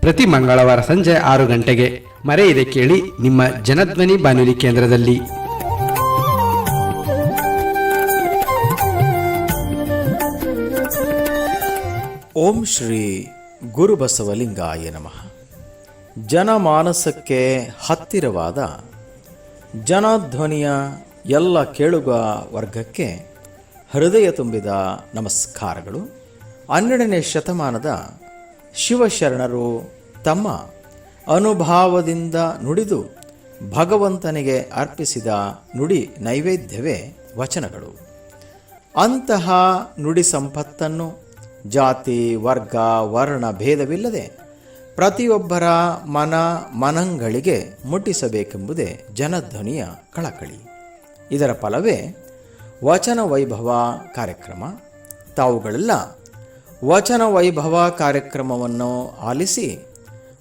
ಪ್ರತಿ ಮಂಗಳವಾರ ಸಂಜೆ ಆರು ಗಂಟೆಗೆ ಮರೆಯದೆ ಕೇಳಿ ನಿಮ್ಮ ಜನಧ್ವನಿ ಬಾನುಲಿ ಕೇಂದ್ರದಲ್ಲಿ. ಓಂ ಶ್ರೀ ಗುರುಬಸವಲಿಂಗಾಯ ನಮಃ. ಜನಮಾನಸಕ್ಕೆ ಹತ್ತಿರವಾದ ಜನಧ್ವನಿಯ ಎಲ್ಲ ಕೇಳುಗ ವರ್ಗಕ್ಕೆ ಹೃದಯ ತುಂಬಿದ ನಮಸ್ಕಾರಗಳು. ಹನ್ನೆರಡನೇ ಶತಮಾನದ ಶಿವಶರಣರು ತಮ್ಮ ಅನುಭಾವದಿಂದ ನುಡಿದು ಭಗವಂತನಿಗೆ ಅರ್ಪಿಸಿದ ನುಡಿ ನೈವೇದ್ಯವೇ ವಚನಗಳು. ಅಂತಹ ನುಡಿ ಸಂಪತ್ತನ್ನು ಜಾತಿ, ವರ್ಗ, ವರ್ಣ ಭೇದವಿಲ್ಲದೆ ಪ್ರತಿಯೊಬ್ಬರ ಮನ ಮನಂಗಳಿಗೆ ಮುಟ್ಟಿಸಬೇಕೆಂಬುದೇ ಜನಧ್ವನಿಯ ಕಳಕಳಿ. ಇದರ ಫಲವೇ ವಚನ ವೈಭವ ಕಾರ್ಯಕ್ರಮ. ತಾವುಗಳೆಲ್ಲ ವಚನ ವೈಭವ ಕಾರ್ಯಕ್ರಮವನ್ನು ಆಲಿಸಿ,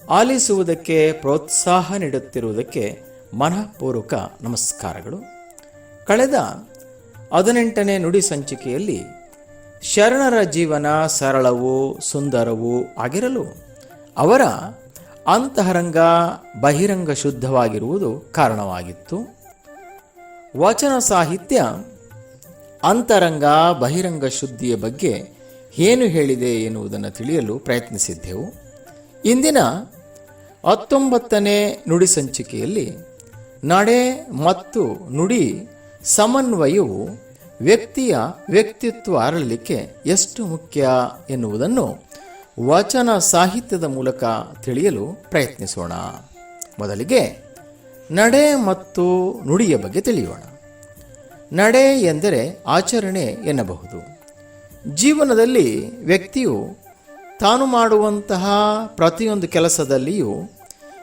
ಆಲಿಸುವುದಕ್ಕೆ ಪ್ರೋತ್ಸಾಹ ನೀಡುತ್ತಿರುವುದಕ್ಕೆ ಮನಃಪೂರ್ವಕ ನಮಸ್ಕಾರಗಳು. ಕಳೆದ ಹದಿನೆಂಟನೇ ನುಡಿ ಸಂಚಿಕೆಯಲ್ಲಿ, ಶರಣರ ಜೀವನ ಸರಳವೂ ಸುಂದರವೂ ಆಗಿರಲು ಅವರ ಅಂತಹರಂಗ ಬಹಿರಂಗ ಶುದ್ಧವಾಗಿರುವುದು ಕಾರಣವಾಗಿತ್ತು. ವಚನ ಸಾಹಿತ್ಯ ಅಂತರಂಗ ಬಹಿರಂಗ ಶುದ್ಧಿಯ ಬಗ್ಗೆ ಏನು ಹೇಳಿದೆ ಎನ್ನುವುದನ್ನು ತಿಳಿಯಲು ಪ್ರಯತ್ನಿಸಿದ್ದೆವು. ಇಂದಿನ ಹತ್ತೊಂಬತ್ತನೇ ನುಡಿ ಸಂಚಿಕೆಯಲ್ಲಿ ನಡೆ ಮತ್ತು ನುಡಿ ಸಮನ್ವಯವು ವ್ಯಕ್ತಿಯ ವ್ಯಕ್ತಿತ್ವ ಅರಳಲಿಕ್ಕೆ ಎಷ್ಟು ಮುಖ್ಯ ಎನ್ನುವುದನ್ನು ವಚನ ಸಾಹಿತ್ಯದ ಮೂಲಕ ತಿಳಿಯಲು ಪ್ರಯತ್ನಿಸೋಣ. ಮೊದಲಿಗೆ ನಡೆ ಮತ್ತು ನುಡಿಯ ಬಗ್ಗೆ ತಿಳಿಯೋಣ. ನಡೆ ಎಂದರೆ ಆಚರಣೆ ಎನ್ನಬಹುದು. ಜೀವನದಲ್ಲಿ ವ್ಯಕ್ತಿಯು ತಾನು ಮಾಡುವಂತಹ ಪ್ರತಿಯೊಂದು ಕೆಲಸದಲ್ಲಿಯೂ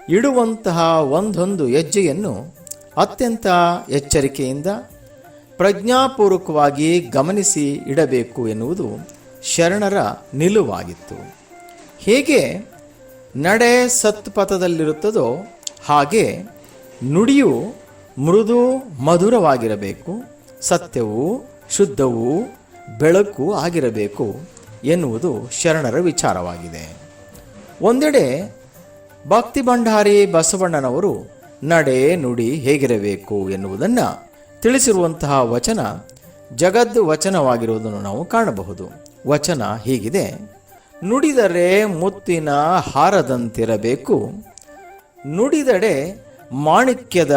ಇಡುವಂತಹ ಒಂದೊಂದು ಹೆಜ್ಜೆಯನ್ನು ಅತ್ಯಂತ ಎಚ್ಚರಿಕೆಯಿಂದ, ಪ್ರಜ್ಞಾಪೂರ್ವಕವಾಗಿ ಗಮನಿಸಿ ಇಡಬೇಕು ಎನ್ನುವುದು ಶರಣರ ನಿಲುವಾಗಿತ್ತು. ಹೇಗೆ ನಡೆ ಸತ್ಪಥದಲ್ಲಿರುತ್ತದೋ ಹಾಗೆ ನುಡಿಯು ಮೃದು ಮಧುರವಾಗಿರಬೇಕು, ಸತ್ಯವೂ ಶುದ್ಧವೂ ಬೆಳಕು ಆಗಿರಬೇಕು ಎನ್ನುವುದು ಶರಣರ ವಿಚಾರವಾಗಿದೆ. ಒಂದೆಡೆ ಭಕ್ತಿ ಭಂಡಾರಿ ಬಸವಣ್ಣನವರು ನಡೆ ನುಡಿ ಹೇಗಿರಬೇಕು ಎನ್ನುವುದನ್ನು ತಿಳಿಸಿರುವಂತಹ ವಚನ ಜಗದ್ದು ವಚನವಾಗಿರುವುದನ್ನು ನಾವು ಕಾಣಬಹುದು. ವಚನ ಹೀಗಿದೆ, ನುಡಿದರೆ ಮುತ್ತಿನ ಹಾರದಂತಿರಬೇಕು, ನುಡಿದಡೆ ಮಾಣಿಕ್ಯದ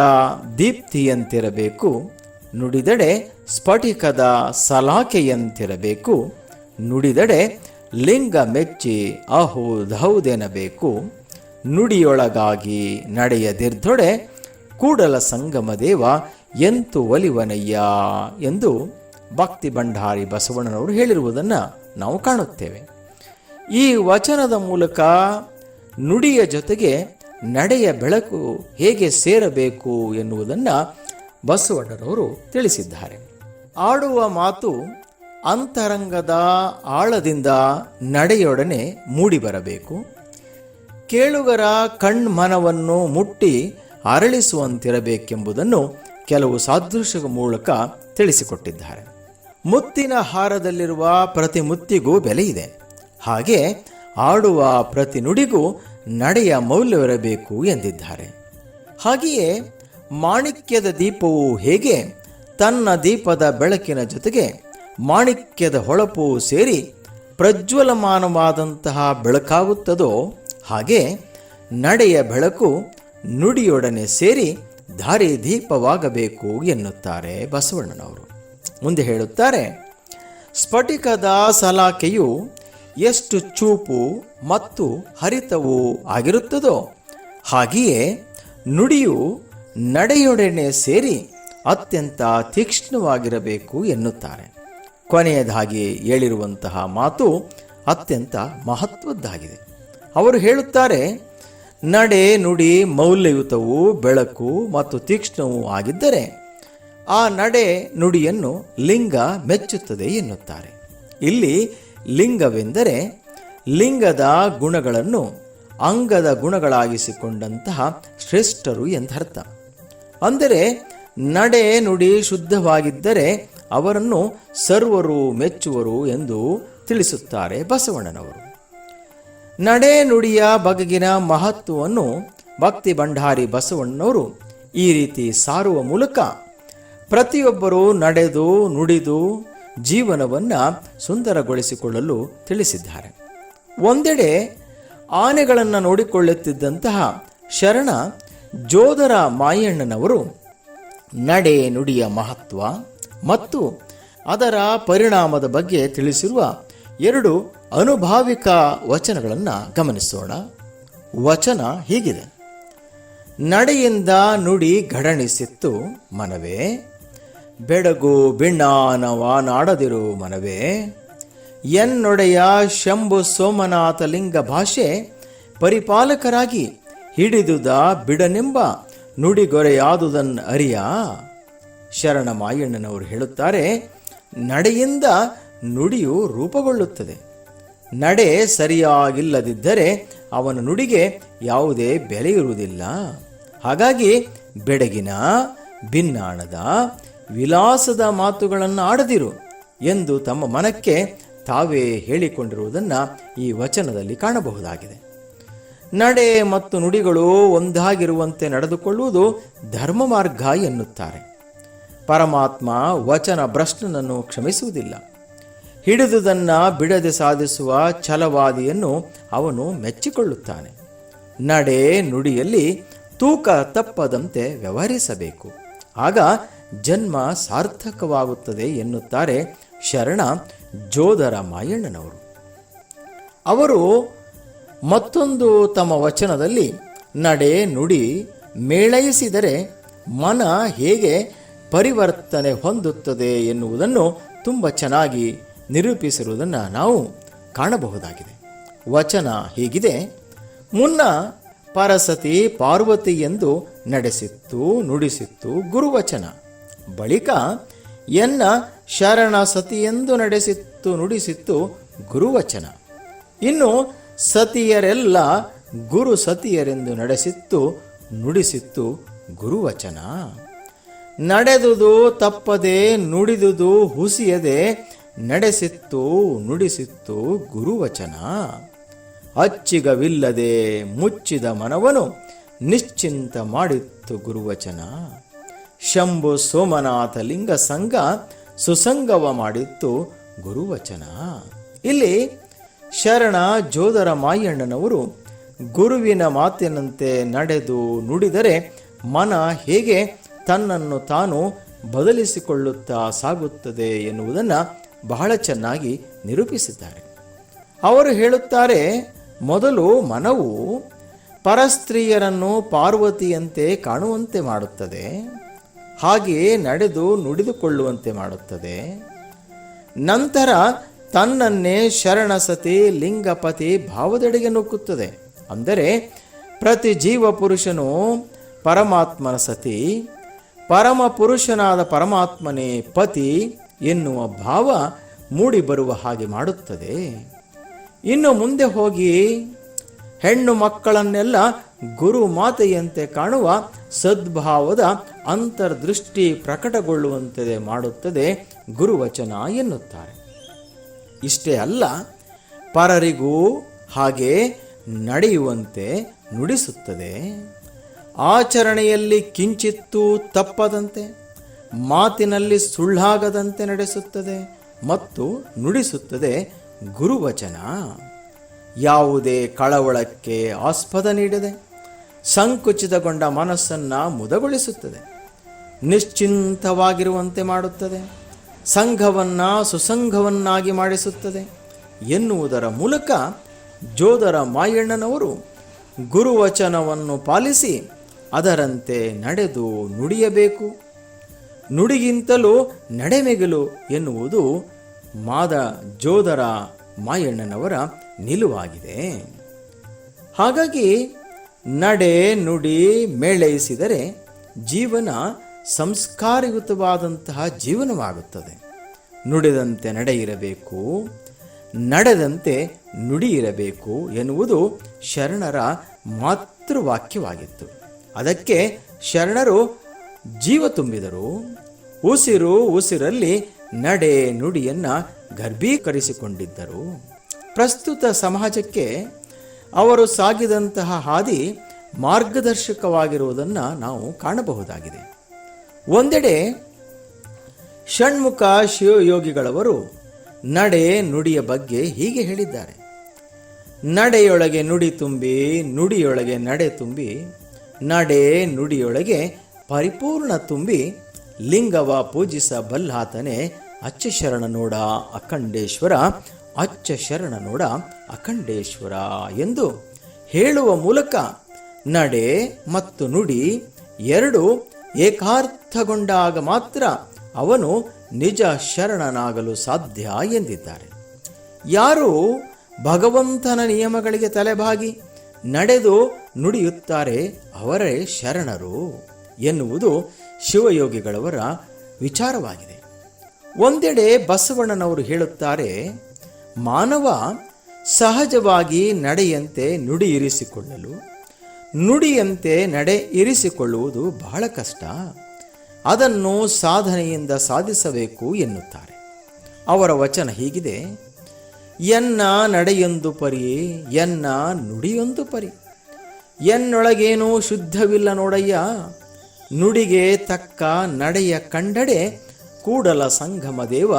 ದೀಪ್ತಿಯಂತಿರಬೇಕು ನುಡಿದಡೆ ಸ್ಫಟಿಕದ ಸಲಾಕೆಯಂತಿರಬೇಕು, ನುಡಿದಡೆ ಲಿಂಗ ಮೆಚ್ಚಿ ಅಹುದೌದೆನಬೇಕು, ನುಡಿಯೊಳಗಾಗಿ ನಡೆಯದಿರ್ದೊಡೆ ಕೂಡಲ ಸಂಗಮ ದೇವ ಎಂತು ಒಲಿವನಯ್ಯ ಎಂದು ಭಕ್ತಿ ಭಂಡಾರಿ ಬಸವಣ್ಣನವರು ಹೇಳಿರುವುದನ್ನು ನಾವು ಕಾಣುತ್ತೇವೆ. ಈ ವಚನದ ಮೂಲಕ ನುಡಿಯ ಜೊತೆಗೆ ನಡೆಯ ಬೆಳಕು ಹೇಗೆ ಸೇರಬೇಕು ಎನ್ನುವುದನ್ನು ಬಸವಣ್ಣನವರು ತಿಳಿಸಿದ್ದಾರೆ. ಆಡುವ ಮಾತು ಅಂತರಂಗದ ಆಳದಿಂದ ನಡೆಯೊಡನೆ ಮೂಡಿಬರಬೇಕು. ಕೇಳುಗರ ಕಣ್ಮನವನ್ನು ಮುಟ್ಟಿ ಅರಳಿಸುವಂತಿರಬೇಕೆಂಬುದನ್ನು ಕೆಲವು ಸಾದೃಶ್ಯ ಮೂಲಕ ತಿಳಿಸಿಕೊಟ್ಟಿದ್ದಾರೆ. ಮುತ್ತಿನ ಹಾರದಲ್ಲಿರುವ ಪ್ರತಿ ಮುತ್ತಿಗೂ ಬೆಲೆ ಇದೆ ಹಾಗೆ ಆಡುವ ಪ್ರತಿ ನುಡಿಗೂ ನಡೆಯ ಮೌಲ್ಯವಿರಬೇಕು ಎಂದಿದ್ದಾರೆ. ಹಾಗೆಯೇ ಮಾಣಿಕ್ಯದ ದೀಪವು ಹೇಗೆ? ತನ್ನ ದೀಪದ ಬೆಳಕಿನ ಜೊತೆಗೆ ಮಾಣಿಕ್ಯದ ಹೊಳಪು ಸೇರಿ ಪ್ರಜ್ವಲಮಾನವಾದಂತಹ ಬೆಳಕಾಗುತ್ತದೋ? ಹಾಗೆ ನಡೆಯ ಬೆಳಕು ನುಡಿಯೊಡನೆ ಸೇರಿ ದಾರಿ ದೀಪವಾಗಬೇಕು ಎನ್ನುತ್ತಾರೆ ಬಸವಣ್ಣನವರು. ಮುಂದೆ ಹೇಳುತ್ತಾರೆ, ಸ್ಫಟಿಕದ ಸಲಾಕೆಯು ಎಷ್ಟು ಚೂಪು ಮತ್ತು ಹರಿತವೂ ಆಗಿರುತ್ತದೋ? ಹಾಗೆಯೇ ನುಡಿಯು ನಡೆಯೊಡನೆ ಸೇರಿ ಅತ್ಯಂತ ತೀಕ್ಷ್ಣವಾಗಿರಬೇಕು ಎನ್ನುತ್ತಾರೆ. ಕೊನೆಯದಾಗಿ ಹೇಳಿರುವಂತಹ ಮಾತು ಅತ್ಯಂತ ಮಹತ್ವದ್ದಾಗಿದೆ. ಅವರು ಹೇಳುತ್ತಾರೆ, ನಡೆ ನುಡಿ ಮೌಲ್ಯಯುತವು ಬೆಳಕು ಮತ್ತು ತೀಕ್ಷ್ಣವೂ ಆಗಿದ್ದರೆ ಆ ನಡೆ ನುಡಿಯನ್ನು ಲಿಂಗ ಮೆಚ್ಚುತ್ತದೆ ಎನ್ನುತ್ತಾರೆ. ಇಲ್ಲಿ ಲಿಂಗವೆಂದರೆ ಲಿಂಗದ ಗುಣಗಳನ್ನು ಅಂಗದ ಗುಣಗಳಾಗಿಸಿಕೊಂಡಂತಹ ಶ್ರೇಷ್ಠರು ಎಂದರ್ಥ. ಅಂದರೆ ನಡೆ ನುಡಿ ಶುದ್ಧವಾಗಿದ್ದರೆ ಅವರನ್ನು ಸರ್ವರು ಮೆಚ್ಚುವರು ಎಂದು ತಿಳಿಸುತ್ತಾರೆ ಬಸವಣ್ಣನವರು. ನಡೆ ನುಡಿಯ ಬಗೆಗಿನ ಮಹತ್ವವನ್ನು ಭಕ್ತಿ ಭಂಡಾರಿ ಬಸವಣ್ಣನವರು ಈ ರೀತಿ ಸಾರುವ ಮೂಲಕ ಪ್ರತಿಯೊಬ್ಬರೂ ನಡೆದು ನುಡಿದು ಜೀವನವನ್ನು ಸುಂದರಗೊಳಿಸಿಕೊಳ್ಳಲು ತಿಳಿಸಿದ್ದಾರೆ. ಒಂದೆಡೆ ಆನೆಗಳನ್ನು ನೋಡಿಕೊಳ್ಳುತ್ತಿದ್ದಂತಹ ಶರಣ ಜೋದರ ಮಾಯಣ್ಣನವರು ನಡೆ ನುಡಿಯ ಮಹತ್ವ ಮತ್ತು ಅದರ ಪರಿಣಾಮದ ಬಗ್ಗೆ ತಿಳಿಸಿರುವ ಎರಡು ಅನುಭಾವಿಕ ವಚನಗಳನ್ನು ಗಮನಿಸೋಣ. ವಚನ ಹೀಗಿದೆ. ನಡೆಯಿಂದ ನುಡಿ ಘಡಣಿಸಿತ್ತು ಮನವೇ. ಬೆಡಗು ಬಿಣ್ಣಾನವ ನಾಡದಿರು ಮನವೇ. ಎನ್ನೊಡೆಯ ಶಂಭು ಸೋಮನಾಥ ಲಿಂಗ ಭಾಷೆ ಪರಿಪಾಲಕರಾಗಿ ಹಿಡಿದುದ ಬಿಡನೆಂಬ ನುಡಿಗೊರೆಯಾದುದನ್ನು ಅರಿಯ? ಶರಣ ಮಾಯಣ್ಣನವರು ಹೇಳುತ್ತಾರೆ, ನಡೆಯಿಂದ ನುಡಿಯು ರೂಪುಗೊಳ್ಳುತ್ತದೆ. ನಡೆ ಸರಿಯಾಗಿಲ್ಲದಿದ್ದರೆ ಅವನ ನುಡಿಗೆ ಯಾವುದೇ ಬೆಲೆ ಇರುವುದಿಲ್ಲ ಹಾಗಾಗಿ ಬೆಡಗಿನ ಭಿನ್ನಾಣದ ವಿಲಾಸದ ಮಾತುಗಳನ್ನು ಆಡದಿರು ಎಂದು ತಮ್ಮ ಮನಕ್ಕೆ ತಾವೇ ಹೇಳಿಕೊಂಡಿರುವುದನ್ನು ಈ ವಚನದಲ್ಲಿ ಕಾಣಬಹುದಾಗಿದೆ. ನಡೆ ಮತ್ತು ನುಡಿಗಳು ಒಂದಾಗಿರುವಂತೆ ನಡೆದುಕೊಳ್ಳುವುದು ಧರ್ಮ ಮಾರ್ಗ ಎನ್ನುತ್ತಾರೆ. ಪರಮಾತ್ಮ ವಚನ ಭ್ರಷ್ಟನನ್ನು ಕ್ಷಮಿಸುವುದಿಲ್ಲ. ಹಿಡಿದುದನ್ನು ಬಿಡದೆ ಸಾಧಿಸುವ ಛಲವಾದಿಯನ್ನು ಅವನು ಮೆಚ್ಚಿಕೊಳ್ಳುತ್ತಾನೆ. ನಡೆ ನುಡಿಯಲ್ಲಿ ತೂಕ ತಪ್ಪದಂತೆ ವ್ಯವಹರಿಸಬೇಕು. ಆಗ ಜನ್ಮ ಸಾರ್ಥಕವಾಗುತ್ತದೆ ಎನ್ನುತ್ತಾರೆ ಶರಣ ಜೋದರ ಮಾಯಣ್ಣನವರು ಅವರು ಮತ್ತೊಂದು ತಮ್ಮ ವಚನದಲ್ಲಿ, ನಡೆ ನುಡಿ ಮೇಳೈಸಿದರೆ ಮನ ಹೇಗೆ ಪರಿವರ್ತನೆ ಹೊಂದುತ್ತದೆ ಎನ್ನುವುದನ್ನು ತುಂಬ ಚೆನ್ನಾಗಿ ನಿರೂಪಿಸಿರುವುದನ್ನು ನಾವು ಕಾಣಬಹುದಾಗಿದೆ. ವಚನ ಹೀಗಿದೆ, ಮುನ್ನ ಪರಸತಿ ಪಾರ್ವತಿ ಎಂದು ನಡೆಸಿತ್ತು, ನುಡಿಸಿತ್ತು ಗುರುವಚನ. ಬಳಿಕ ಎನ್ನ ಶರಣ ಸತಿ ಎಂದು ನಡೆಸಿತ್ತು, ನುಡಿಸಿತ್ತು ಗುರುವಚನ. ಇನ್ನು ಸತಿಯರೆಲ್ಲ ಗುರು ಸತಿಯರೆಂದು ನಡೆಸಿತ್ತು, ನುಡಿಸಿತ್ತು ಗುರುವಚನ. ನಡೆದುದು ತಪ್ಪದೆ, ನುಡಿದುದು ಹುಸಿಯದೆ, ನಡೆಸಿತ್ತು, ನುಡಿಸಿತ್ತು ಗುರುವಚನ. ಅಚ್ಚಿಗವಿಲ್ಲದೆ ಮುಚ್ಚಿದ ಮನವನು ನಿಶ್ಚಿಂತ ಮಾಡಿತ್ತು ಗುರುವಚನ. ಶಂಭು ಸೋಮನಾಥ ಲಿಂಗ ಸಂಘ ಸುಸಂಗವ ಮಾಡಿತ್ತು ಗುರುವಚನ. ಇಲ್ಲಿ ಶರಣ ಜೋದರ ಮಾಯಣ್ಣನವರು ಗುರುವಿನ ಮಾತಿನಂತೆ ನಡೆದು ನುಡಿದರೆ ಮನ ಹೇಗೆ ತನ್ನನ್ನು ತಾನು ಬದಲಿಸಿಕೊಳ್ಳುತ್ತಾ ಸಾಗುತ್ತದೆ ಎನ್ನುವುದನ್ನು ಬಹಳ ಚೆನ್ನಾಗಿ ನಿರೂಪಿಸಿದ್ದಾರೆ. ಅವರು ಹೇಳುತ್ತಾರೆ, ಮೊದಲು ಮನವು ಪರಸ್ತ್ರೀಯರನ್ನು ಪಾರ್ವತಿಯಂತೆ ಕಾಣುವಂತೆ ಮಾಡುತ್ತದೆ, ಹಾಗೆಯೇ ನಡೆದು ನುಡಿದುಕೊಳ್ಳುವಂತೆ ಮಾಡುತ್ತದೆ. ನಂತರ ತನ್ನನ್ನೇ ಶರಣಸತಿ ಲಿಂಗಪತಿ ಭಾವದೆಡೆಗೆ ನೂಕುತ್ತದೆ ಅಂದರೆ ಪ್ರತಿ ಜೀವ ಪುರುಷನು ಪರಮಾತ್ಮನ ಸತಿ, ಪರಮ ಪುರುಷನಾದ ಪರಮಾತ್ಮನೇ ಪತಿ ಎನ್ನುವ ಭಾವ ಮೂಡಿ ಬರುವ ಹಾಗೆ ಮಾಡುತ್ತದೆ. ಇನ್ನು ಮುಂದೆ ಹೋಗಿ ಹೆಣ್ಣು ಮಕ್ಕಳನ್ನೆಲ್ಲ ಗುರು ಮಾತೆಯಂತೆ ಕಾಣುವ ಸದ್ಭಾವದ ಅಂತರ್ದೃಷ್ಟಿ ಪ್ರಕಟಗೊಳ್ಳುವಂತೆ ಮಾಡುತ್ತದೆ ಗುರುವಚನ ಎನ್ನುತ್ತಾರೆ. ಇಷ್ಟೇ ಅಲ್ಲ, ಪರರಿಗೂ ಹಾಗೆ ನಡೆಯುವಂತೆ ನುಡಿಸುತ್ತದೆ. ಆಚರಣೆಯಲ್ಲಿ ಕಿಂಚಿತ್ತೂ ತಪ್ಪದಂತೆ, ಮಾತಿನಲ್ಲಿ ಸುಳ್ಳಾಗದಂತೆ ನಡೆಸುತ್ತದೆ ಮತ್ತು ನುಡಿಸುತ್ತದೆ ಗುರುವಚನ. ಯಾವುದೇ ಕಳವಳಕ್ಕೆ ಆಸ್ಪದ ನೀಡದೆ, ಸಂಕುಚಿತಗೊಂಡ ಮನಸ್ಸನ್ನು ಮುದಗೊಳಿಸುತ್ತದೆ, ನಿಶ್ಚಿಂತವಾಗಿರುವಂತೆ ಮಾಡುತ್ತದೆ. ಸಂಘವನ್ನು ಸುಸಂಘವನ್ನಾಗಿ ಮಾಡಿಸುತ್ತದೆ. ಎನ್ನುವುದರ ಮೂಲಕ ಜೋದರ ಮಾಯಣ್ಣನವರು ಗುರುವಚನವನ್ನು ಪಾಲಿಸಿ ಅದರಂತೆ ನಡೆದು ನುಡಿಯಬೇಕು. ನುಡಿಗಿಂತಲೂ ನಡೆಮೆಗಲು ಎನ್ನುವುದು ಮಾದ ಜೋದರ ಮಾಯಣ್ಣನವರ ನಿಲುವಾಗಿದೆ. ಹಾಗಾಗಿ ನಡೆ ನುಡಿ ಮೇಳೈಸಿದರೆ ಜೀವನ ಸಂಸ್ಕಾರಯುತವಾದಂತಹ ಜೀವನವಾಗುತ್ತದೆ. ನುಡಿದಂತೆ ನಡೆ ಇರಬೇಕು ನಡೆದಂತೆ ನುಡಿ ಇರಬೇಕು ಎನ್ನುವುದು ಶರಣರ ಮಾತೃವಾಕ್ಯವಾಗಿತ್ತು. ಅದಕ್ಕೆ ಶರಣರು ಜೀವ ತುಂಬಿದರು. ಉಸಿರು ಉಸಿರಲ್ಲಿ ನಡೆ ನುಡಿಯನ್ನು ಗರ್ಭೀಕರಿಸಿಕೊಂಡಿದ್ದರು. ಪ್ರಸ್ತುತ ಸಮಾಜಕ್ಕೆ ಅವರು ಸಾಗಿದಂತಹ ಹಾದಿ ಮಾರ್ಗದರ್ಶಕವಾಗಿರುವುದನ್ನು ನಾವು ಕಾಣಬಹುದಾಗಿದೆ. ಒಂದೆಡೆ ಷಣ್ಮುಖ ಶಿವಯೋಗಿಗಳವರು ನಡೆ ನುಡಿಯ ಬಗ್ಗೆ ಹೀಗೆ ಹೇಳಿದ್ದಾರೆ. ನಡೆಯೊಳಗೆ ನುಡಿ ತುಂಬಿ, ನುಡಿಯೊಳಗೆ ನಡೆ ತುಂಬಿ, ನಡೆ ನುಡಿಯೊಳಗೆ ಪರಿಪೂರ್ಣ ತುಂಬಿ, ಲಿಂಗವ ಪೂಜಿಸ ಬಲ್ಲಾತನೆ ಅಚ್ಚ ಶರಣ ನೋಡ ಅಖಂಡೇಶ್ವರ, ಅಚ್ಚ ಶರಣ ನೋಡ ಅಖಂಡೇಶ್ವರ ಎಂದು ಹೇಳುವ ಮೂಲಕ ನಡೆ ಮತ್ತು ನುಡಿ ಎರಡು ಏಕಾರ್ಥಗೊಂಡಾಗ ಮಾತ್ರ ಅವನು ನಿಜ ಶರಣನಾಗಲು ಸಾಧ್ಯ ಎಂದಿದ್ದಾರೆ. ಯಾರು ಭಗವಂತನ ನಿಯಮಗಳಿಗೆ ತಲೆಬಾಗಿ ನಡೆದು ನುಡಿಯುತ್ತಾರೆ ಅವರೇ ಶರಣರು ಎನ್ನುವುದು ಶಿವಯೋಗಿಗಳವರ ವಿಚಾರವಾಗಿದೆ. ಒಂದೆಡೆ ಬಸವಣ್ಣನವರು ಹೇಳುತ್ತಾರೆ, ಮಾನವ ಸಹಜವಾಗಿ ನಡೆಯಂತೆ ನುಡಿ ಇರಿಸಿಕೊಳ್ಳಲು ನುಡಿಯಂತೆ ನಡೆ ಇರಿಸಿಕೊಳ್ಳುವುದು ಬಹಳ ಕಷ್ಟ. ಅದನ್ನು ಸಾಧನೆಯಿಂದ ಸಾಧಿಸಬೇಕು ಎನ್ನುತ್ತಾರೆ. ಅವರ ವಚನ ಹೀಗಿದೆ, ಎನ್ನ ನಡೆಯೊಂದು ಪರಿ, ಎನ್ನ ನುಡಿಯೊಂದು ಪರಿ. ಎನ್ನೊಳಗೇನೂ ಶುದ್ಧವಿಲ್ಲ ನೋಡಯ್ಯ. ನುಡಿಗೆ ತಕ್ಕ ನಡೆಯ ಕಂಡಡೆ ಕೂಡಲ ಸಂಗಮ ದೇವ,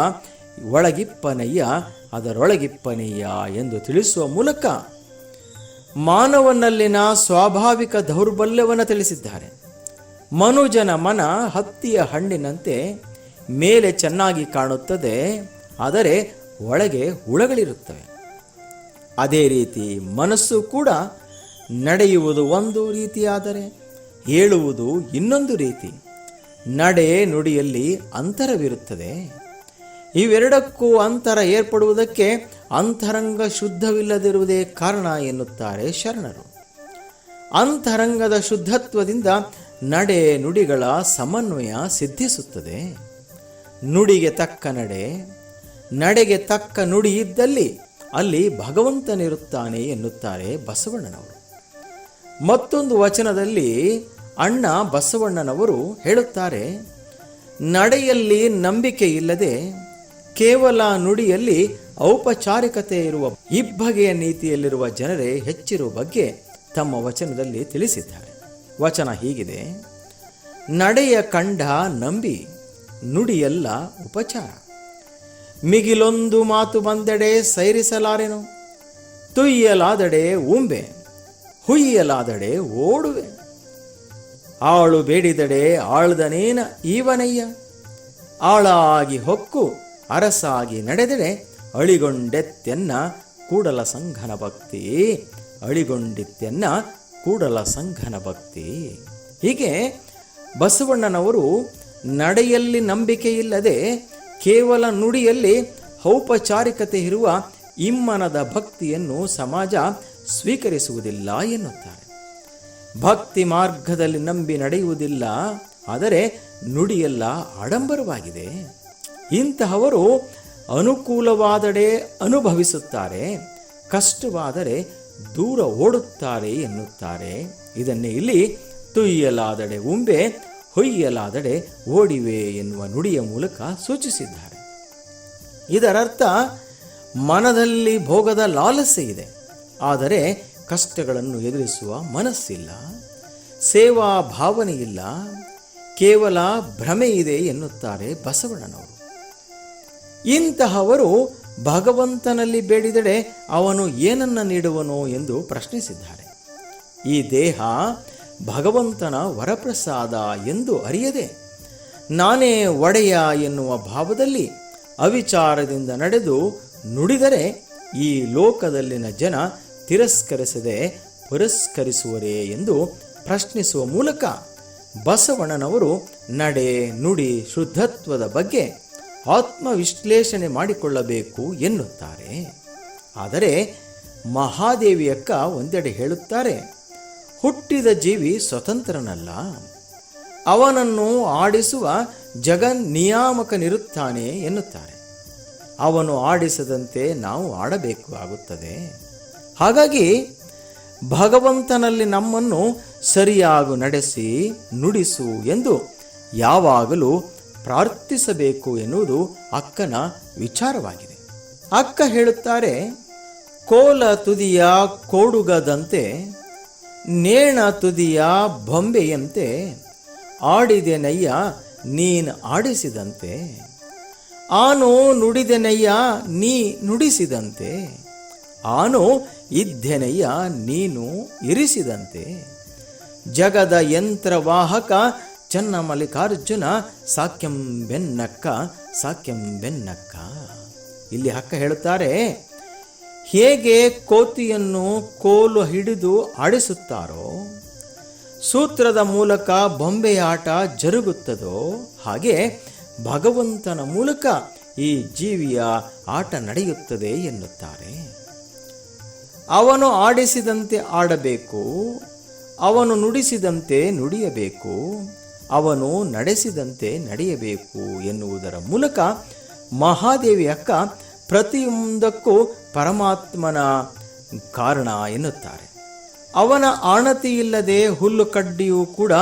ಒಳಗಿಪ್ಪನಯ್ಯ, ಅದರೊಳಗಿಪ್ಪನಯ್ಯ ಎಂದು ತಿಳಿಸುವ ಮೂಲಕ ಮಾನವನಲ್ಲಿನ ಸ್ವಾಭಾವಿಕ ದೌರ್ಬಲ್ಯವನ್ನು ತಿಳಿಸಿದ್ದಾರೆ. ಮನುಜನ ಮನ ಹತ್ತಿಯ ಹಣ್ಣಿನಂತೆ ಮೇಲೆ ಚೆನ್ನಾಗಿ ಕಾಣುತ್ತದೆ, ಆದರೆ ಒಳಗೆ ಹುಳಗಳಿರುತ್ತವೆ. ಅದೇ ರೀತಿ ಮನಸ್ಸು ಕೂಡ ನಡೆಯುವುದು ಒಂದು ರೀತಿಯಾದರೆ ಹೇಳುವುದು ಇನ್ನೊಂದು ರೀತಿ. ನಡೆ ನುಡಿಯಲ್ಲಿ ಅಂತರವಿರುತ್ತದೆ. ಇವೆರಡಕ್ಕೂ ಅಂತರ ಏರ್ಪಡುವುದಕ್ಕೆ ಅಂತರಂಗ ಶುದ್ಧವಿಲ್ಲದಿರುವುದೇ ಕಾರಣ ಎನ್ನುತ್ತಾರೆ ಶರಣರು. ಅಂತರಂಗದ ಶುದ್ಧತ್ವದಿಂದ ನಡೆ ನುಡಿಗಳ ಸಮನ್ವಯ ಸಿದ್ಧಿಸುತ್ತದೆ. ನುಡಿಗೆ ತಕ್ಕ ನಡೆ, ನಡೆಗೆ ತಕ್ಕ ನುಡಿ ಇದ್ದಲ್ಲಿ ಅಲ್ಲಿ ಭಗವಂತನಿರುತ್ತಾನೆ ಎನ್ನುತ್ತಾರೆ ಬಸವಣ್ಣನವರು. ಮತ್ತೊಂದು ವಚನದಲ್ಲಿ ಅಣ್ಣ ಬಸವಣ್ಣನವರು ಹೇಳುತ್ತಾರೆ, ನಡೆಯಲ್ಲಿ ನಂಬಿಕೆ ಇಲ್ಲದೆ ಕೇವಲ ನುಡಿಯಲ್ಲಿ ಔಪಚಾರಿಕತೆ ಇರುವ ಇಬ್ಬಗೆಯ ನೀತಿಯಲ್ಲಿರುವ ಜನರೇ ಹೆಚ್ಚಿರುವ ಬಗ್ಗೆ ತಮ್ಮ ವಚನದಲ್ಲಿ ತಿಳಿಸಿದ್ದಾರೆ. ವಚನ ಹೀಗಿದೆ, ನಡೆಯ ಕಂಡ ನಂಬಿ ನುಡಿಯಲ್ಲ ಉಪಚಾರ. ಮಿಗಿಲೊಂದು ಮಾತು ಬಂದೆಡೆ ಸೈರಿಸಲಾರೆನು, ತುಯ್ಯಲಾದಡೆ ಉಂಬೆ, ಹುಯ್ಯಲಾದಡೆ ಓಡುವೆ. ಆಳು ಬೇಡಿದಡೆ ಆಳ್ದನೇನ ಈವನಯ್ಯ, ಆಳಾಗಿ ಹೊಕ್ಕು ಅರಸಾಗಿ ನಡೆದರೆ ಅಳಿಗೊಂಡೆತ್ತೆನ್ನ ಕೂಡಲ ಸಂಘನ ಭಕ್ತಿ. ಅಳಿಗೊಂಡಿತ್ತೆನ್ನ ಕೂಡಲ ಸಂಘನ ಭಕ್ತಿ. ಹೀಗೆ ಬಸವಣ್ಣನವರು ನಡೆಯಲ್ಲಿ ನಂಬಿಕೆ ಇಲ್ಲದೆ ಕೇವಲ ನುಡಿಯಲ್ಲಿ ಔಪಚಾರಿಕತೆ ಇರುವ ಇಮ್ಮನದ ಭಕ್ತಿಯನ್ನು ಸಮಾಜ ಸ್ವೀಕರಿಸುವುದಿಲ್ಲ ಎನ್ನುತ್ತಾರೆ. ಭಕ್ತಿ ಮಾರ್ಗದಲ್ಲಿ ನಂಬಿ ನಡೆಯುವುದಿಲ್ಲ, ಆದರೆ ನುಡಿಯೆಲ್ಲ ಆಡಂಬರವಾಗಿದೆ. ಇಂತಹವರು ಅನುಕೂಲವಾದಡೆ ಅನುಭವಿಸುತ್ತಾರೆ, ಕಷ್ಟವಾದರೆ ದೂರ ಓಡುತ್ತಾರೆ ಎನ್ನುತ್ತಾರೆ. ಇದನ್ನೇ ಇಲ್ಲಿ ತುಯ್ಯಲಾದಡೆ ಉಂಬೆ ಹೊಯ್ಯಲಾದಡೆ ಓಡಿವೆ ಎನ್ನುವ ನುಡಿಯ ಮೂಲಕ ಸೂಚಿಸಿದ್ದಾರೆ. ಇದರರ್ಥ, ಮನದಲ್ಲಿ ಭೋಗದ ಲಾಲಸೆ ಇದೆ, ಆದರೆ ಕಷ್ಟಗಳನ್ನು ಎದುರಿಸುವ ಮನಸ್ಸಿಲ್ಲ, ಸೇವಾ ಭಾವನೆ ಇಲ್ಲ, ಕೇವಲ ಭ್ರಮೆ ಇದೆ ಎನ್ನುತ್ತಾರೆ ಬಸವಣ್ಣನವರು. ಇಂತಹವರು ಭಗವಂತನಲ್ಲಿ ಬೇಡಿದಡೆ ಅವನು ಏನನ್ನ ನೀಡುವನು ಎಂದು ಪ್ರಶ್ನಿಸಿದ್ದಾರೆ. ಈ ದೇಹ ಭಗವಂತನ ವರಪ್ರಸಾದ ಎಂದು ಅರಿಯದೆ, ನಾನೇ ಒಡೆಯ ಎನ್ನುವ ಭಾವದಲ್ಲಿ ಅವಿಚಾರದಿಂದ ನಡೆದು ನುಡಿದರೆ ಈ ಲೋಕದಲ್ಲಿನ ಜನ ತಿರಸ್ಕರಿಸದೆ ಪುರಸ್ಕರಿಸುವರೇ ಎಂದು ಪ್ರಶ್ನಿಸುವ ಮೂಲಕ ಬಸವಣ್ಣನವರು ನಡೆ ನುಡಿ ಶುದ್ಧತ್ವದ ಬಗ್ಗೆ ಆತ್ಮವಿಶ್ಲೇಷಣೆ ಮಾಡಿಕೊಳ್ಳಬೇಕು ಎನ್ನುತ್ತಾರೆ. ಆದರೆ ಮಹಾದೇವಿಯಕ್ಕ ಒಂದೆಡೆ ಹೇಳುತ್ತಾರೆ, ಹುಟ್ಟಿದ ಜೀವಿ ಸ್ವತಂತ್ರನಲ್ಲ, ಅವನನ್ನು ಆಡಿಸುವ ಜಗನ್ ನಿಯಾಮಕನಿರುತ್ತಾನೆ ಎನ್ನುತ್ತಾರೆ. ಅವನು ಆಡಿಸದಂತೆ ನಾವು ಆಡಬೇಕು ಆಗುತ್ತದೆ. ಹಾಗಾಗಿ ಭಗವಂತನಲ್ಲಿ ನಮ್ಮನ್ನು ಸರಿಯಾಗಿ ನಡೆಸಿ ನುಡಿಸು ಎಂದು ಯಾವಾಗಲೂ ಪ್ರಾರ್ಥಿಸಬೇಕು ಎನ್ನುವುದು ಅಕ್ಕನ ವಿಚಾರವಾಗಿದೆ. ಅಕ್ಕ ಹೇಳುತ್ತಾರೆ, ಕೋಲ ತುದಿಯ ಕೋಡುಗದಂತೆ, ನೇಣ ತುದಿಯ ಬೊಂಬೆಯಂತೆ ಆಡಿದೆನಯ್ಯ ನೀನ್ ಆಡಿಸಿದಂತೆ, ಆನು ನುಡಿದೆನಯ್ಯ ನೀ ನುಡಿಸಿದಂತೆ, ಆನು ಇದ್ದೆನಯ್ಯ ನೀನು ಇರಿಸಿದಂತೆ, ಜಗದ ಯಂತ್ರವಾಹಕ ಚನ್ನ ಮಲ್ಲಿಕಾರ್ಜುನ, ಸಾಕ್ಯಂ ಬೆನ್ನಕ್ಕ ಸಾಕ್ಯಂ ಬೆನ್ನಕ್ಕ. ಇಲ್ಲಿ ಹಕ್ಕ ಹೇಳುತ್ತಾರೆ, ಹೇಗೆ ಕೋತಿಯನ್ನು ಕೋಲು ಹಿಡಿದು ಆಡಿಸುತ್ತಾರೋ, ಸೂತ್ರದ ಮೂಲಕ ಬೊಂಬೆಯಾಟ ಜರುಗುತ್ತದೋ, ಹಾಗೆ ಭಗವಂತನ ಮೂಲಕ ಈ ಜೀವಿಯ ಆಟ ನಡೆಯುತ್ತದೆ ಎನ್ನುತ್ತಾರೆ. ಅವನು ಆಡಿಸಿದಂತೆ ಆಡಬೇಕು, ಅವನು ನುಡಿಸಿದಂತೆ ನುಡಿಯಬೇಕು ಅವನು ನಡೆಸಿದಂತೆ ನಡೆಯಬೇಕು ಎನ್ನುವುದರ ಮೂಲಕ ಮಹಾದೇವಿ ಅಕ್ಕ ಪ್ರತಿಯೊಂದಕ್ಕೂ ಪರಮಾತ್ಮನ ಕಾರಣ ಎನ್ನುತ್ತಾರೆ. ಅವನ ಆಣತಿಯಿಲ್ಲದೆ ಹುಲ್ಲು ಕಡ್ಡಿಯೂ ಕೂಡ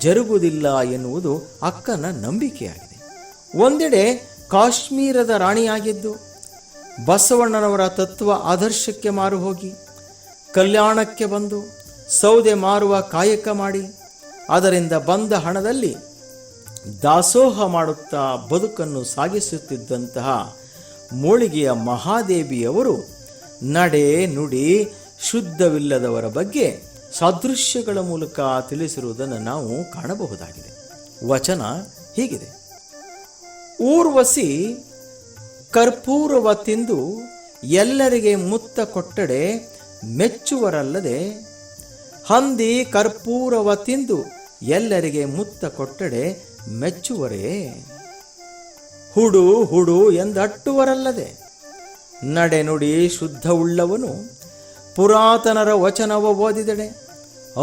ಜರುಗುವುದಿಲ್ಲ ಎನ್ನುವುದು ಅಕ್ಕನ ನಂಬಿಕೆಯಾಗಿದೆ. ಒಂದೆಡೆ ಕಾಶ್ಮೀರದ ರಾಣಿಯಾಗಿದ್ದು ಬಸವಣ್ಣನವರ ತತ್ವ ಆದರ್ಶಕ್ಕೆ ಮಾರು ಹೋಗಿ, ಕಲ್ಯಾಣಕ್ಕೆ ಬಂದು ಸೌದೆ ಮಾರುವ ಕಾಯಕ ಮಾಡಿ ಅದರಿಂದ ಬಂದ ಹಣದಲ್ಲಿ ದಾಸೋಹ ಮಾಡುತ್ತಾ ಬದುಕನ್ನು ಸಾಗಿಸುತ್ತಿದ್ದಂತಹ ಮೂಳಿಗೆಯ ಮಹಾದೇವಿಯವರು ನಡೆ ನುಡಿ ಶುದ್ಧವಿಲ್ಲದವರ ಬಗ್ಗೆ ಸದೃಶ್ಯಗಳ ಮೂಲಕ ತಿಳಿಸಿರುವುದನ್ನು ನಾವು ಕಾಣಬಹುದಾಗಿದೆ. ವಚನ ಹೀಗಿದೆ. ಊರ್ವಶಿ ಕರ್ಪೂರವ ತಿಂದು ಎಲ್ಲರಿಗೆ ಮುತ್ತ ಕೊಟ್ಟಡೆ ಮೆಚ್ಚುವರಲ್ಲದೆ ಹಂದಿ ಕರ್ಪೂರವ ತಿಂದು ಎಲ್ಲರಿಗೆ ಮುತ್ತ ಕೊಟ್ಟಡೆ ಮೆಚ್ಚುವರೇ. ಹುಡು ಹುಡು ಎಂದಟ್ಟುವರಲ್ಲದೆ ನಡೆನುಡಿ ಶುದ್ಧವುಳ್ಳವನು ಪುರಾತನರ ವಚನವ ಓದಿದಡೆ,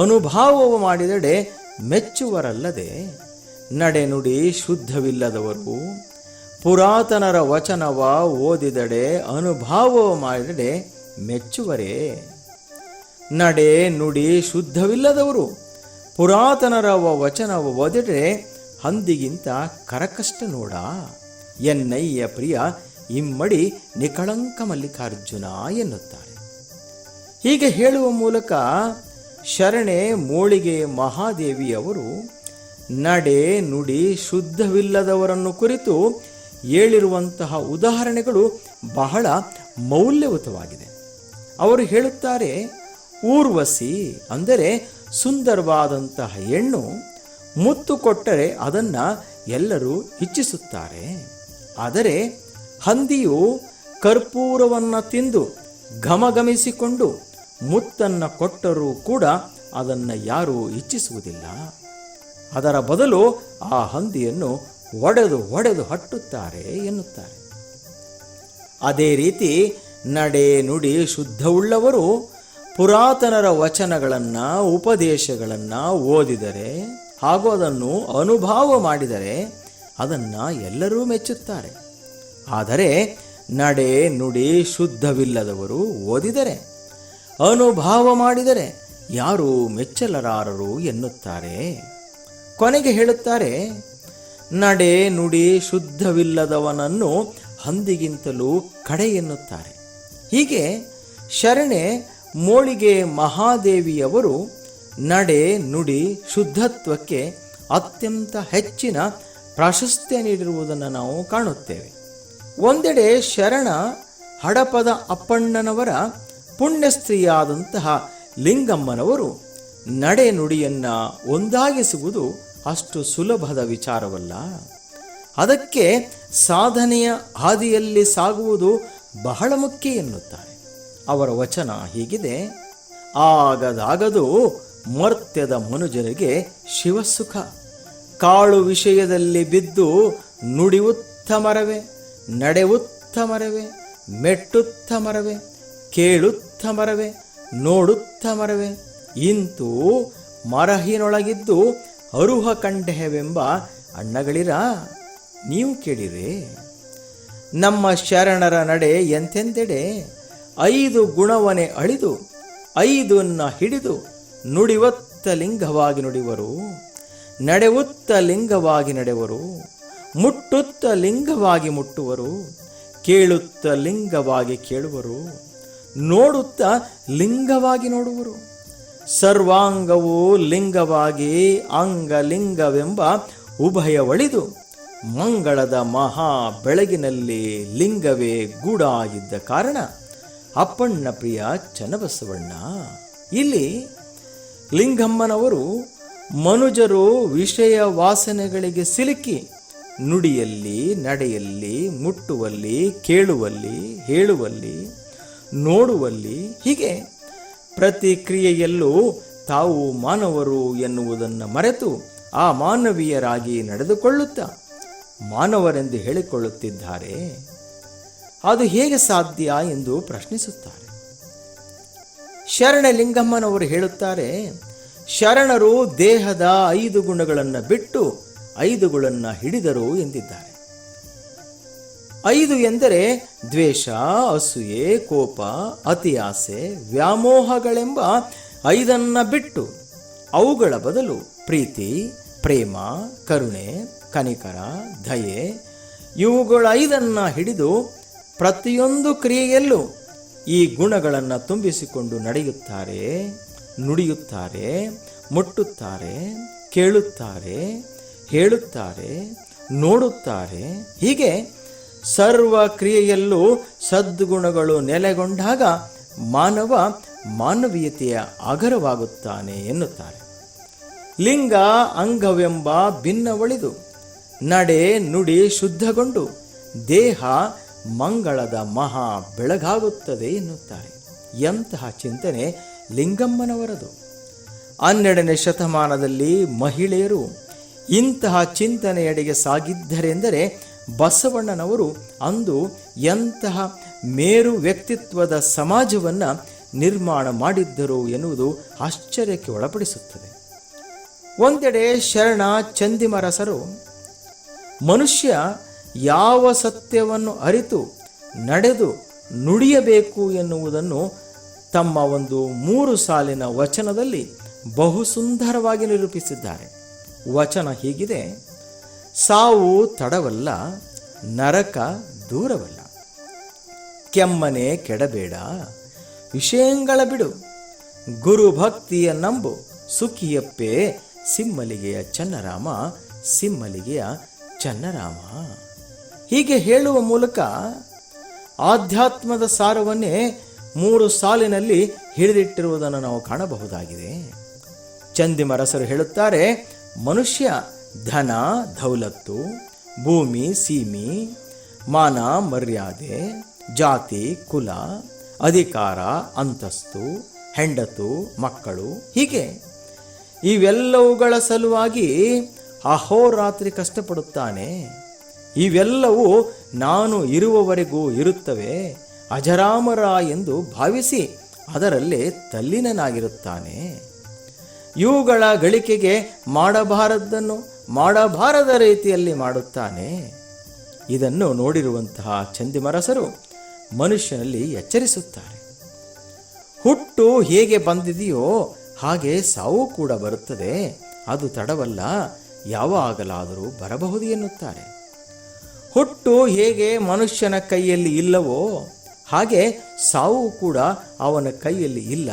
ಅನುಭಾವವ ಮಾಡಿದಡೆ ಮೆಚ್ಚುವರಲ್ಲದೆ ನಡೆನುಡಿ ಶುದ್ಧವಿಲ್ಲದವರು ಪುರಾತನರ ವಚನವ ಓದಿದಡೆ, ಅನುಭಾವವು ಮಾಡಿದಡೆ ಮೆಚ್ಚುವರೇ. ನಡೆ ನುಡಿ ಶುದ್ಧವಿಲ್ಲದವರು. ಪುರಾತನರ ವಚನವ ಓದಿದರೆ ಹಂದಿಗಿಂತ ಕರಕಷ್ಟ ನೋಡ. ಎನ್ನಯ್ಯ ಪ್ರಿಯ, ಇಮ್ಮಡಿ ನಿಕಳಂಕ ಮಲ್ಲಿಕಾರ್ಜುನ ಎನ್ನುತ್ತಾರೆ. ಹೀಗೆ ಹೇಳುವ ಮೂಲಕ ಶರಣೆ ಮೋಳಿಗೆ ಮಹಾದೇವಿಯವರು ನಡೆ ನುಡಿ ಶುದ್ಧವಿಲ್ಲದವರನ್ನು ಕುರಿತು ಹೇಳಿರುವಂತಹ ಉದಾಹರಣೆಗಳು ಬಹಳ ಮೌಲ್ಯಯುತವಾಗಿದೆ. ಅವರು ಹೇಳುತ್ತಾರೆ ಊರ್ವಶಿ ಅಂದರೆ ಸುಂದರವಾದಂತಹ ಹೆಣ್ಣು ಮುತ್ತು ಕೊಟ್ಟರೆ ಅದನ್ನು ಎಲ್ಲರೂ ಇಚ್ಛಿಸುತ್ತಾರೆ ಆದರೆ ಹಂದಿಯು ಕರ್ಪೂರವನ್ನು ತಿಂದು ಘಮಘಮಿಸಿಕೊಂಡು ಮುತ್ತನ್ನು ಕೊಟ್ಟರೂ ಕೂಡ ಅದನ್ನು ಯಾರೂ ಇಚ್ಛಿಸುವುದಿಲ್ಲ ಅದರ ಬದಲು ಆ ಹಂದಿಯನ್ನು ಒಡೆದು ಒಡೆದು ಹಟ್ಟುತ್ತಾರೆ ಎನ್ನುತ್ತಾರೆ. ಅದೇ ರೀತಿ ನಡೆ ನುಡಿ ಶುದ್ಧವುಳ್ಳವರು ಪುರಾತನರ ವಚನಗಳನ್ನು, ಉಪದೇಶಗಳನ್ನು ಓದಿದರೆ ಹಾಗೂ ಅದನ್ನು ಅನುಭವ ಮಾಡಿದರೆ ಅದನ್ನು ಎಲ್ಲರೂ ಮೆಚ್ಚುತ್ತಾರೆ. ಆದರೆ ನಡೆ ನುಡಿ ಶುದ್ಧವಿಲ್ಲದವರು ಓದಿದರೆ, ಅನುಭವ ಮಾಡಿದರೆ ಯಾರು ಮೆಚ್ಚಲರಾರರು ಎನ್ನುತ್ತಾರೆ. ಕೊನೆಗೆ ಹೇಳುತ್ತಾರೆ, ನಡೆ ನುಡಿ ಶುದ್ಧವಿಲ್ಲದವನನ್ನು ಹಂದಿಗಿಂತಲೂ ಕಡೆ ಎನ್ನುತ್ತಾರೆ. ಹೀಗೆ ಶರಣೆ ಮೋಳಿಗೆ ಮಹಾದೇವಿಯವರು ನಡೆ ನುಡಿ ಶುದ್ಧತ್ವಕ್ಕೆ ಅತ್ಯಂತ ಹೆಚ್ಚಿನ ಪ್ರಾಶಸ್ತ್ಯ ನೀಡಿರುವುದನ್ನು ನಾವು ಕಾಣುತ್ತೇವೆ. ಒಂದೆಡೆ ಶರಣ ಹಡಪದ ಅಪ್ಪಣ್ಣನವರ ಪುಣ್ಯಸ್ತ್ರೀಯಾದಂತಹ ಲಿಂಗಮ್ಮನವರು ನಡೆ ನುಡಿಯನ್ನು ಒಂದಾಗಿಸುವುದು ಅಷ್ಟು ಸುಲಭದ ವಿಚಾರವಲ್ಲ. ಅದಕ್ಕೆ ಸಾಧನೆಯ ಹಾದಿಯಲ್ಲಿ ಸಾಗುವುದು ಬಹಳ ಮುಖ್ಯ ಎನ್ನುತ್ತಾರೆ. ಅವರ ವಚನ ಹೀಗಿದೆ. ಆಗದಾಗದು ಮರ್ತ್ಯದ ಮನುಜರಿಗೆ ಶಿವಸುಖ. ಕಾಳು ವಿಷಯದಲ್ಲಿ ಬಿದ್ದು ನುಡಿವುತ್ತಮರವೆ ನಡೆವುತ್ತಮರವೆ ಮೆಟ್ಟುತ್ತಮರವೆ ಕೇಳುತ್ತಮರವೆ ನೋಡುತ್ತಮರವೇ ಇಂತೂ ಮರಹಿನೊಳಗಿದ್ದು ಅರುಹ ಕಂಡೆವೆಂಬ ಅಣ್ಣಗಳಿರ? ನೀವು ಕೇಳಿರೆ. ನಮ್ಮ ಶರಣರ ನಡೆ ಎಂತೆಂದೆಡೆ? ಐದು ಗುಣವನೆ ಅಳಿದು, ಐದನ್ನ ಹಿಡಿದು ನುಡಿವತ್ತ ಲಿಂಗವಾಗಿ ನುಡಿವರು, ನಡೆವುತ್ತ ಲಿಂಗವಾಗಿ ನಡೆವರು, ಮುಟ್ಟುತ್ತ ಲಿಂಗವಾಗಿ ಮುಟ್ಟುವರು, ಕೇಳುತ್ತ ಲಿಂಗವಾಗಿ ಕೇಳುವರು, ನೋಡುತ್ತ ಲಿಂಗವಾಗಿ ನೋಡುವರು. ಸರ್ವಾಂಗವು ಲಿಂಗವಾಗಿ ಅಂಗಲಿಂಗವೆಂಬ ಉಭಯವಳಿದು ಮಂಗಳದ ಮಹಾ ಬೆಳಗಿನಲ್ಲಿ ಲಿಂಗವೇ ಗೂಡಾಗಿದ್ದ ಕಾರಣ ಅಪ್ಪಣ್ಣ ಪ್ರಿಯ ಚನ್ನಬಸವಣ್ಣ ಇಲ್ಲಿ ಲಿಂಗಮ್ಮನವರು ಮನುಜರು ವಿಷಯ ವಾಸನೆಗಳಿಗೆ ಸಿಲುಕಿ, ನುಡಿಯಲ್ಲಿ, ನಡೆಯಲ್ಲಿ, ಮುಟ್ಟುವಲ್ಲಿ, ಕೇಳುವಲ್ಲಿ, ಹೇಳುವಲ್ಲಿ, ನೋಡುವಲ್ಲಿ, ಹೀಗೆ ಪ್ರತಿಕ್ರಿಯೆಯಲ್ಲೂ ತಾವು ಮಾನವರು ಎನ್ನುವುದನ್ನು ಮರೆತು ಆ ಮಾನವೀಯರಾಗಿ ನಡೆದುಕೊಳ್ಳುತ್ತಾ ಮಾನವರೆಂದು ಹೇಳಿಕೊಳ್ಳುತ್ತಿದ್ದಾರೆ. ಅದು ಹೇಗೆ ಸಾಧ್ಯ ಎಂದು ಪ್ರಶ್ನಿಸುತ್ತಾರೆ. ಶರಣಲಿಂಗಮ್ಮನವರು ಹೇಳುತ್ತಾರೆ, ಶರಣರು ದೇಹದ ಐದು ಗುಣಗಳನ್ನು ಬಿಟ್ಟು ಐದು ಐದುಗಳನ್ನು ಹಿಡಿದರು ಎಂದಿದ್ದಾರೆ. ಐದು ಎಂದರೆ ದ್ವೇಷ, ಅಸೂಯೆ, ಕೋಪ, ಅತಿಯಾಸೆ, ವ್ಯಾಮೋಹಗಳೆಂಬ ಐದನ್ನ ಬಿಟ್ಟು ಅವುಗಳ ಬದಲು ಪ್ರೀತಿ, ಪ್ರೇಮ, ಕರುಣೆ, ಕನಿಕರ, ದಯೆ, ಇವುಗಳ ಐದನ್ನ ಹಿಡಿದು ಪ್ರತಿಯೊಂದು ಕ್ರಿಯೆಯಲ್ಲೂ ಈ ಗುಣಗಳನ್ನು ತುಂಬಿಸಿಕೊಂಡು ನಡೆಯುತ್ತಾರೆ, ನುಡಿಯುತ್ತಾರೆ, ಮುಟ್ಟುತ್ತಾರೆ, ಕೇಳುತ್ತಾರೆ, ಹೇಳುತ್ತಾರೆ, ನೋಡುತ್ತಾರೆ. ಹೀಗೆ ಸರ್ವ ಕ್ರಿಯೆಯಲ್ಲೂ ಸದ್ಗುಣಗಳು ನೆಲೆಗೊಂಡಾಗ ಮಾನವ ಮಾನವೀಯತೆಯ ಅಗರವಾಗುತ್ತಾನೆ ಎನ್ನುತ್ತಾರೆ. ಲಿಂಗ ಅಂಗವೆಂಬ ಭಿನ್ನವಳಿದು, ನಡೆ ನುಡಿ ಶುದ್ಧಗೊಂಡು, ದೇಹ ಮಂಗಳದ ಮಹಾ ಬೆಳಗಾಗುತ್ತದೆ ಎನ್ನುತ್ತಾರೆ. ಎಂತಹ ಚಿಂತನೆ ಲಿಂಗಮ್ಮನವರದು. ಹನ್ನೆರಡನೇ ಶತಮಾನದಲ್ಲಿ ಮಹಿಳೆಯರು ಇಂತಹ ಚಿಂತನೆಯಡೆಗೆ ಸಾಗಿದ್ದರೆಂದರೆ ಬಸವಣ್ಣನವರು ಅಂದು ಎಂತಹ ಮೇರು ವ್ಯಕ್ತಿತ್ವದ ಸಮಾಜವನ್ನು ನಿರ್ಮಾಣ ಮಾಡಿದ್ದರು ಎನ್ನುವುದು ಆಶ್ಚರ್ಯಕ್ಕೆ ಒಳಪಡಿಸುತ್ತದೆ. ಒಂದೆಡೆ ಶರಣ ಚಂದಿಮರಸರು ಮನುಷ್ಯ ಯಾವ ಸತ್ಯವನ್ನು ಅರಿತು ನಡೆದು ನುಡಿಯಬೇಕು ಎನ್ನುವುದನ್ನು ತಮ್ಮ ಒಂದು ಮೂರು ಸಾಲಿನ ವಚನದಲ್ಲಿ ಬಹು ಸುಂದರವಾಗಿ ನಿರೂಪಿಸಿದ್ದಾರೆ. ವಚನ ಹೀಗಿದೆ, ಸಾವು ತಡವಲ್ಲ, ನರಕ ದೂರವಲ್ಲ. ಕೆಮ್ಮನೆ ಕೆಡಬೇಡ, ವಿಷಯಗಳ ಬಿಡು, ಗುರು ಭಕ್ತಿಯ ನಂಬು, ಸುಖಿಯಪ್ಪೇ ಸಿಮ್ಮಲಿಗೆಯ ಚನ್ನರಾಮ ಸಿಮ್ಮಲಿಗೆಯ ಚನ್ನರಾಮ. ಹೀಗೆ ಹೇಳುವ ಮೂಲಕ ಆಧ್ಯಾತ್ಮದ ಸಾರವನ್ನೇ ಮೂರು ಸಾಲಿನಲ್ಲಿ ಹಿಡಿದಿಟ್ಟಿರುವುದನ್ನು ನಾವು ಕಾಣಬಹುದಾಗಿದೆ. ಚಂದಿಮರಸರು ಹೇಳುತ್ತಾರೆ, ಮನುಷ್ಯ ಧನ ಧೌಲತ್ತು ಭೂಮಿ, ಸೀಮಿ, ಮಾನ, ಮರ್ಯಾದೆ, ಜಾತಿ, ಕುಲ, ಅಧಿಕಾರ, ಅಂತಸ್ತು, ಹೆಂಡತು, ಮಕ್ಕಳು, ಹೀಗೆ ಇವೆಲ್ಲವುಗಳ ಸಲುವಾಗಿ ಅಹೋರಾತ್ರಿ ಕಷ್ಟಪಡುತ್ತಾನೆ. ಇವೆಲ್ಲವೂ ನಾನು ಇರುವವರೆಗೂ ಇರುತ್ತವೆ. ಅಜರಾಮರ ಎಂದು ಭಾವಿಸಿ ಅದರಲ್ಲಿ ತಲ್ಲಿನನಾಗಿರುತ್ತಾನೆ. ಇವುಗಳ ಗಳಿಕೆಗೆ ಮಾಡಬಾರದ್ದನ್ನು ಮಾಡಬಾರದ ರೀತಿಯಲ್ಲಿ ಮಾಡುತ್ತಾನೆ. ಇದನ್ನು ನೋಡಿರುವಂತಹ ಚಂದಿಮರಸರು ಮನುಷ್ಯನಲ್ಲಿ ಎಚ್ಚರಿಸುತ್ತಾರೆ. ಹುಟ್ಟು ಹೇಗೆ ಬಂದಿದೆಯೋ ಹಾಗೆ ಸಾವು ಕೂಡ ಬರುತ್ತದೆ. ಅದು ತಡವಲ್ಲ, ಯಾವಾಗಲಾದರೂ ಬರಬಹುದು ಎನ್ನುತ್ತಾರೆ. ಹುಟ್ಟು ಹೇಗೆ ಮನುಷ್ಯನ ಕೈಯಲ್ಲಿ ಇಲ್ಲವೋ ಹಾಗೆ ಸಾವು ಕೂಡ ಅವನ ಕೈಯಲ್ಲಿ ಇಲ್ಲ.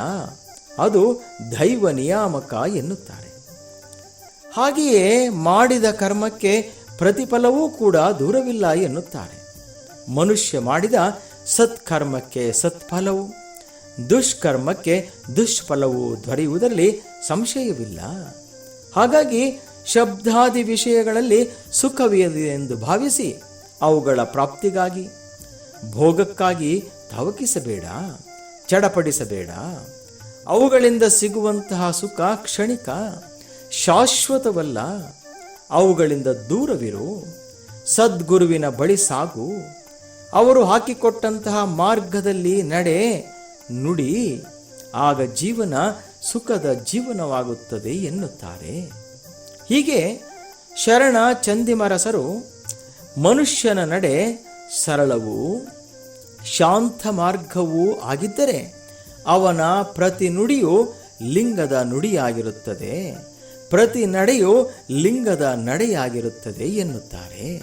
ಅದು ದೈವ ನಿಯಾಮಕ ಎನ್ನುತ್ತಾರೆ. ಹಾಗೆಯೇ ಮಾಡಿದ ಕರ್ಮಕ್ಕೆ ಪ್ರತಿಫಲವೂ ಕೂಡ ದೂರವಿಲ್ಲ ಎನ್ನುತ್ತಾರೆ. ಮನುಷ್ಯ ಮಾಡಿದ ಸತ್ಕರ್ಮಕ್ಕೆ ಸತ್ಫಲವು, ದುಷ್ಕರ್ಮಕ್ಕೆ ದುಷ್ಫಲವು ದೊರೆಯುವುದರಲ್ಲಿ ಸಂಶಯವಿಲ್ಲ. ಹಾಗಾಗಿ ಶಬ್ದಾದಿ ವಿಷಯಗಳಲ್ಲಿ ಸುಖವಿದೆ ಎಂದು ಭಾವಿಸಿ ಅವುಗಳ ಪ್ರಾಪ್ತಿಗಾಗಿ, ಭೋಗಕ್ಕಾಗಿ ತವಕಿಸಬೇಡ, ಚಡಪಡಿಸಬೇಡ. ಅವುಗಳಿಂದ ಸಿಗುವಂತಹ ಸುಖ ಕ್ಷಣಿಕ, ಶಾಶ್ವತವಲ್ಲ. ಅವುಗಳಿಂದ ದೂರವಿರು, ಸದ್ಗುರುವಿನ ಬಳಿ ಸಾಗು. ಅವರು ಹಾಕಿಕೊಟ್ಟಂತಹ ಮಾರ್ಗದಲ್ಲಿ ನಡೆ, ನುಡಿ. ಆಗ ಜೀವನ ಸುಖದ ಜೀವನವಾಗುತ್ತದೆ ಎನ್ನುತ್ತಾರೆ. ಹೀಗೆ ಶರಣ ಚಂದಿಮರಸರು ಮನುಷ್ಯನ ನಡೆ ಸರಳವೂ ಶಾಂತ ಮಾರ್ಗವೂ ಆಗಿದ್ದರೆ ಅವನ ಪ್ರತಿ ನುಡಿಯು ಲಿಂಗದ ನುಡಿಯಾಗಿರುತ್ತದೆ. ಪ್ರತಿ ನಡೆಯು ಲಿಂಗದ ನಡೆಯಾಗಿರುತ್ತದೆ ಎನ್ನುತ್ತಾರೆ.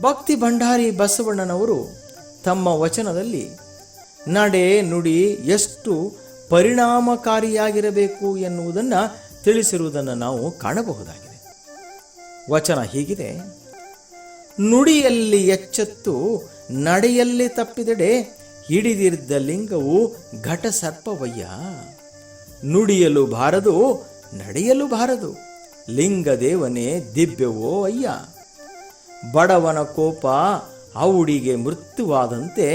ಭಕ್ತಿ ಭಂಡಾರಿ ಬಸವಣ್ಣನವರು ತಮ್ಮ ವಚನದಲ್ಲಿ ನಡೆ ನುಡಿ ಎಷ್ಟು ಪರಿಣಾಮಕಾರಿಯಾಗಿರಬೇಕು ಎನ್ನುವುದನ್ನು ತಿಳಿಸಿರುವುದನ್ನು ನಾವು ಕಾಣಬಹುದಾಗಿದೆ. ವಚನ ಹೀಗಿದೆ, ನುಡಿಯಲ್ಲಿ ಎಚ್ಚೆತ್ತು, ನಡೆಯಲ್ಲಿ ತಪ್ಪಿದೆಡೆ ಹಿಡಿದಿದ್ದ ಲಿಂಗವು ಘಟ ಸರ್ಪವಯ್ಯ ನುಡಿಯಲು ಬಾರದು, ನಡೆಯಲು ಬಾರದು ಲಿಂಗದೇವನೇ ದಿವ್ಯವೋ ಅಯ್ಯ. ಬಡವನ ಕೋಪ ಔಡಿಗೆ ಮೃತ್ಯುವಾದಂತೆ,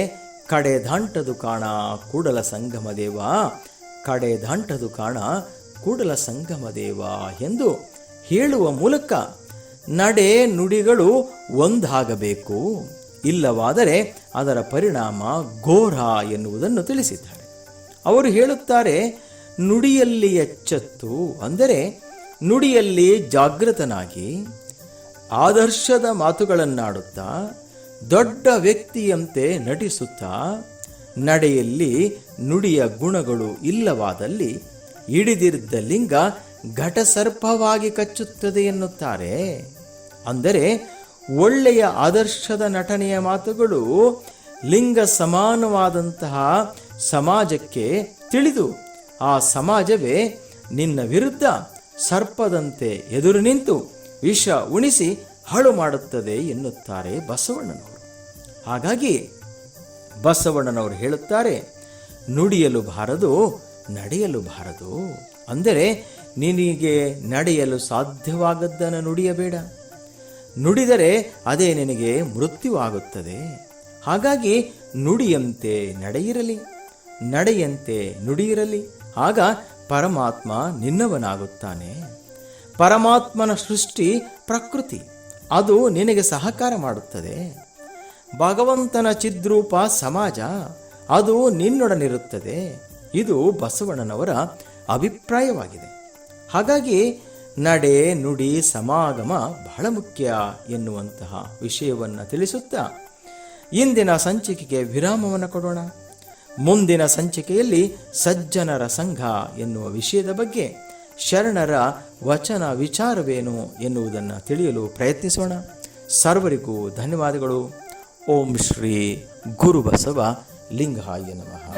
ಕಡೆ ದಾಂಟದು ಕಾಣ ಕೂಡಲ ಸಂಗಮ ದೇವ, ಕಡೆ ದಾಂಟದು ಕಾಣ ಕೂಡಲ ಸಂಗಮ ದೇವ ಎಂದು ಹೇಳುವ ಮೂಲಕ ನಡೆ ನುಡಿಗಳು ಒಂದಾಗಬೇಕು. ಇಲ್ಲವಾದರೆ ಅದರ ಪರಿಣಾಮ ಘೋರ ಎನ್ನುವುದನ್ನು ತಿಳಿಸಿದ್ದಾರೆ ಅವರು ಹೇಳುತ್ತಾರೆ, ನುಡಿಯಲ್ಲಿ ಎಚ್ಚತ್ತು ಅಂದರೆ ನುಡಿಯಲ್ಲಿ ಜಾಗೃತನಾಗಿ ಆದರ್ಶದ ಮಾತುಗಳನ್ನಾಡುತ್ತಾ ದೊಡ್ಡ ವ್ಯಕ್ತಿಯಂತೆ ನಟಿಸುತ್ತಾ, ನಡೆಯಲ್ಲಿ ನುಡಿಯ ಗುಣಗಳು ಇಲ್ಲವಾದಲ್ಲಿ ಹಿಡಿದಿದ್ದ ಲಿಂಗ ಘಟಸರ್ಪವಾಗಿ ಕಚ್ಚುತ್ತದೆ ಎನ್ನುತ್ತಾರೆ. ಅಂದರೆ ಒಳ್ಳೆಯ ಆದರ್ಶದ ನಟನೆಯ ಮಾತುಗಳು ಲಿಂಗ ಸಮಾನವಾದಂತಹ ಸಮಾಜಕ್ಕೆ ತಿಳಿದು ಆ ಸಮಾಜವೇ ನಿನ್ನ ವಿರುದ್ಧ ಸರ್ಪದಂತೆ ಎದುರು ನಿಂತು ವಿಷ ಉಣಿಸಿ ಹಾಳು ಮಾಡುತ್ತದೆ ಎನ್ನುತ್ತಾರೆ ಬಸವಣ್ಣನವರು. ಹಾಗಾಗಿ ಬಸವಣ್ಣನವರು ಹೇಳುತ್ತಾರೆ, ನುಡಿಯಲು ಬಾರದು ನಡೆಯಲು ಬಾರದು. ಅಂದರೆ ನಿನಗೆ ನಡೆಯಲು ಸಾಧ್ಯವಾಗದ್ದನ್ನು ನುಡಿಯಬೇಡ. ನುಡಿದರೆ ಅದೇ ನಿನಗೆ ಮೃತ್ಯುವಾಗುತ್ತದೆ. ಹಾಗಾಗಿ ನುಡಿಯಂತೆ ನಡೆಯಿರಲಿ. ನಡೆಯಂತೆ ನುಡಿಯಿರಲಿ. ಆಗ ಪರಮಾತ್ಮ ನಿನ್ನವನಾಗುತ್ತಾನೆ. ಪರಮಾತ್ಮನ ಸೃಷ್ಟಿ ಪ್ರಕೃತಿ. ಅದು ನಿನಗೆ ಸಹಕಾರ ಮಾಡುತ್ತದೆ. ಭಗವಂತನ ಚಿದ್ರೂಪ ಸಮಾಜ. ಅದು ನಿನ್ನೊಡನಿರುತ್ತದೆ. ಇದು ಬಸವಣ್ಣನವರ ಅಭಿಪ್ರಾಯವಾಗಿದೆ. ಹಾಗಾಗಿ ನಡೆ, ನುಡಿ, ಸಮಾಗಮ ಬಹಳ ಮುಖ್ಯ ಎನ್ನುವಂತಹ ವಿಷಯವನ್ನು ತಿಳಿಸುತ್ತಾ, ಇಂದಿನ ಸಂಚಿಕೆಗೆ ವಿರಾಮವನ್ನು ಕೊಡೋಣ. ಮುಂದಿನ ಸಂಚಿಕೆಯಲ್ಲಿ ಸಜ್ಜನರ ಸಂಘ ಎನ್ನುವ ವಿಷಯದ ಬಗ್ಗೆ, ಶರಣರ ವಚನ ವಿಚಾರವೇನು ಎನ್ನುವುದನ್ನು ತಿಳಿಯಲು ಪ್ರಯತ್ನಿಸೋಣ. ಸರ್ವರಿಗೂ ಧನ್ಯವಾದಗಳು. ಓಂ ಶ್ರೀ ಗುರುಬಸವ ಲಿಂಗಾಯ ನಮಃ.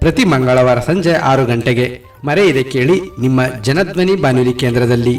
ಪ್ರತಿ ಮಂಗಳವಾರ ಸಂಜೆ ಆರು ಗಂಟೆಗೆ. ಮರೆಯದೆ ಕೇಳಿ ನಿಮ್ಮ ಜನಧ್ವನಿ ಬಾನುಲಿ ಕೇಂದ್ರದಲ್ಲಿ.